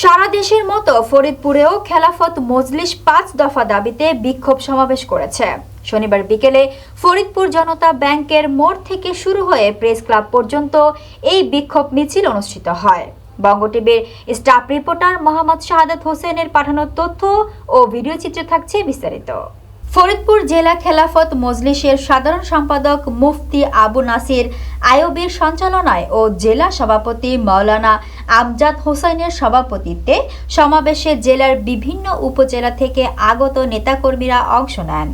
সারা দেশের মতো ফরিদপুরেও খেলাফত মজলিস পাঁচ দফা দাবিতে বিক্ষোভ সমাবেশ করেছে। শনিবার বিকেলে ফরিদপুর জনতা ব্যাংকের মোড় থেকে শুরু হয়ে প্রেস ক্লাব পর্যন্ত এই বিক্ষোভ মিছিল অনুষ্ঠিত হয়। বঙ্গ টিভির স্টাফ রিপোর্টার মোহাম্মদ শাহাদাত হোসেনের পাঠানো তথ্য ও ভিডিও চিত্রে থাকছে বিস্তারিত। ফরিদপুর জেলা খেলাফত মজলিসের সাধারণ সম্পাদক মুফতি আবু নাসির আয়বির সঞ্চালনায় ও জেলা সভাপতি মাওলানা আমজাদ হোসেনের সভাপতিত্বে সমাবেশে জেলার বিভিন্ন উপজেলা থেকে আগত নেতাকর্মীরা অংশ নেন।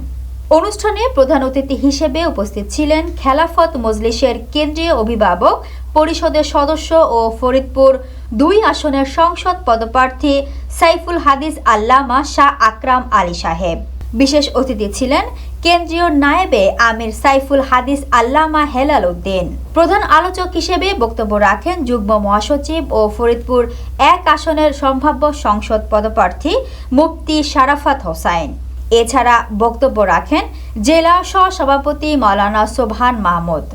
অনুষ্ঠানে প্রধান অতিথি হিসেবে উপস্থিত ছিলেন খেলাফত মজলিসের কেন্দ্রীয় অভিভাবক, পরিষদের সদস্য ও ফরিদপুর দুই আসনের সংসদ পদপ্রার্থী সাইফুল হাদিস আল্লামা শাহ আকরাম আলী সাহেব। বিশেষ অতিথি ছিলেন কেন্দ্রীয় নায়েবে আমির সাইফুল হাদিস আল্লামা হেলাল উদ্দিন। প্রধান আলোচক হিসেবে বক্তব্য রাখেন যুগ্ম মহাসচিব ও ফরিদপুর এক আসনের সম্ভাব্য সংসদ পদপ্রার্থী মুফতি শারাফাত হোসাইন। এছাড়া বক্তব্য রাখেন জেলা সহসভাপতি মাওলানা সোবহান মাহমুদ,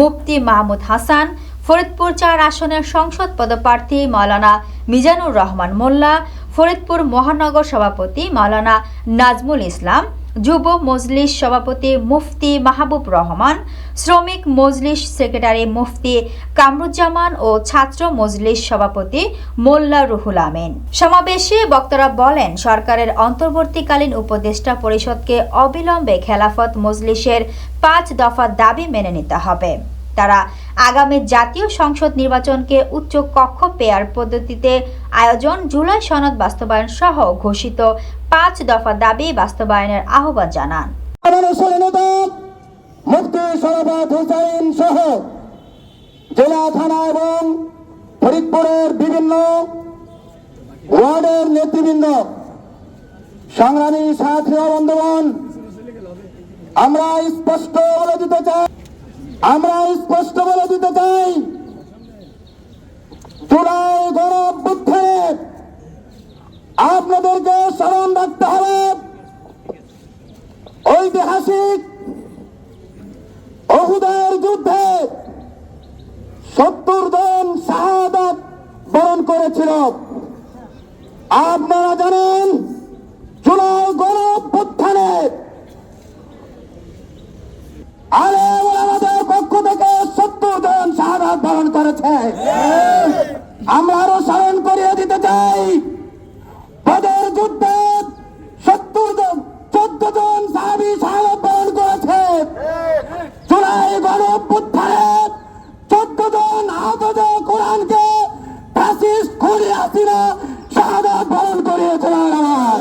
মুফতি মাহমুদ হাসান, ফরিদপুর চার আসনের সংসদ পদপ্রার্থী মৌলানা মিজানুর রহমান মোল্লা ফরিদপুর মহানগর সভাপতি মাওলানা নাজমুল ইসলাম, যুব মজলিস সভাপতি মুফতি মাহবুব রহমান, শ্রমিক মজলিস সেক্রেটারি মুফতি কামরুজ্জামান ও ছাত্র মজলিস সভাপতি মোল্লা রুহুল আমিন। সমাবেশে বক্তারা বলেন, সরকারের অন্তর্বর্তীকালীন উপদেষ্টা পরিষদকে অবিলম্বে খেলাফত মজলিসের পাঁচ দফা দাবি মেনে নিতে হবে। তারা আগামী জাতীয় সংসদ নির্বাচনকে উচ্চ কক্ষ পেয়ার পদ্ধতিতে আয়োজন জুলাই সনদ বাস্তবায়ন সহ ঘোষিত পাঁচ দফা দাবি বাস্তবায়নের আহ্বান জানান। জেলা, থানা এবং ফরিদপুরের বিভিন্ন ওয়ার্ডের নেতৃবৃন্দ, সংগ্রামী সাথী বন্ধুগণ, আমরা স্পষ্ট বলে দিতে চাই আমরা স্পষ্ট বলে দিতে চাই জুলাই বুদ্ধে আপনাদেরকে স্মরণ রাখতে হবে, ঐতিহাসিক অহুদের যুদ্ধে সত্তর জন শাহাদাত বরণ করেছিল। আপনারা জানেন জুলাই গণঅভ্যুত্থানে করেছে। আমরা আরও স্মরণ করিয়ে দিতে চাই। পদের যুদ্ধে সত্তর জন, চোদ্দ জন সাহাবি সাহেব বরণ করেছে। চুলাই গণ অভ্যুত্থানে চোদ্দ জন আহত কোরআনকে ফাঁসিস খুনি আসিরা শাহাদ বরণ করিয়েছিলেন।